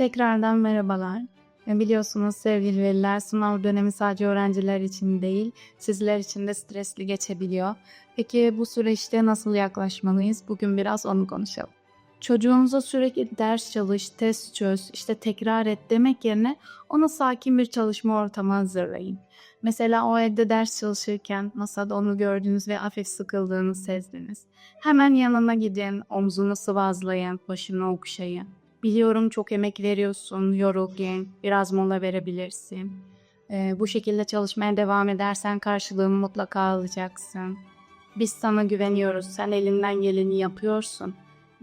Tekrardan merhabalar. E, Biliyorsunuz sevgili veliler sınav dönemi sadece öğrenciler için değil, sizler için de stresli geçebiliyor. Peki bu süreçte nasıl yaklaşmalıyız? Bugün biraz onu konuşalım. Çocuğunuza sürekli ders çalış, test çöz, işte tekrar et demek yerine ona sakin bir çalışma ortamı hazırlayın. Mesela o evde ders çalışırken masada onu gördünüz ve hafif sıkıldığını sezdiniz. Hemen yanına gidin, omzunu sıvazlayın, başını okşayın. Biliyorum çok emek veriyorsun, yorulgun, biraz mola verebilirsin. Ee, bu şekilde çalışmaya devam edersen karşılığını mutlaka alacaksın. Biz sana güveniyoruz, sen elinden geleni yapıyorsun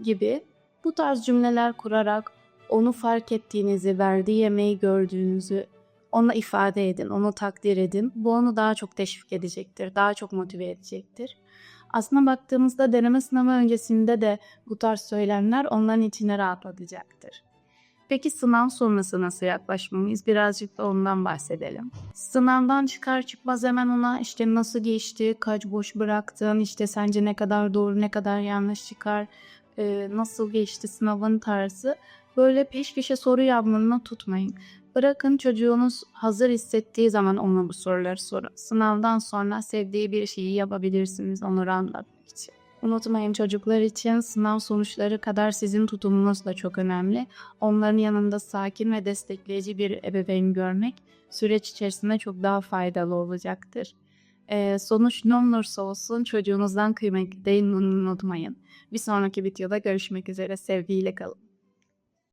gibi bu tarz cümleler kurarak onu fark ettiğinizi, verdiği emeği gördüğünüzü ona ifade edin, onu takdir edin. Bu onu daha çok teşvik edecektir, daha çok motive edecektir. Aslına baktığımızda deneme sınavı öncesinde de bu tarz söylemler onların içine rahatlatacaktır. Peki sınav sonrası nasıl yaklaşmalıyız? Birazcık da ondan bahsedelim. Sınavdan çıkar çıkmaz hemen ona işte nasıl geçti, kaç boş bıraktın, işte sence ne kadar doğru, ne kadar yanlış çıkar, nasıl geçti sınavın tarzı. Böyle peş peşe soru yapmanına tutmayın. Bırakın çocuğunuz hazır hissettiği zaman ona bu soruları sorun. Sınavdan sonra sevdiği bir şeyi yapabilirsiniz onu anlatmak için. Unutmayın çocuklar için sınav sonuçları kadar sizin tutumunuz da çok önemli. Onların yanında sakin ve destekleyici bir ebeveyn görmek süreç içerisinde çok daha faydalı olacaktır. Ee, sonuç ne olursa olsun çocuğunuzdan kıymetli değil unutmayın. Bir sonraki videoda görüşmek üzere sevgiyle kalın.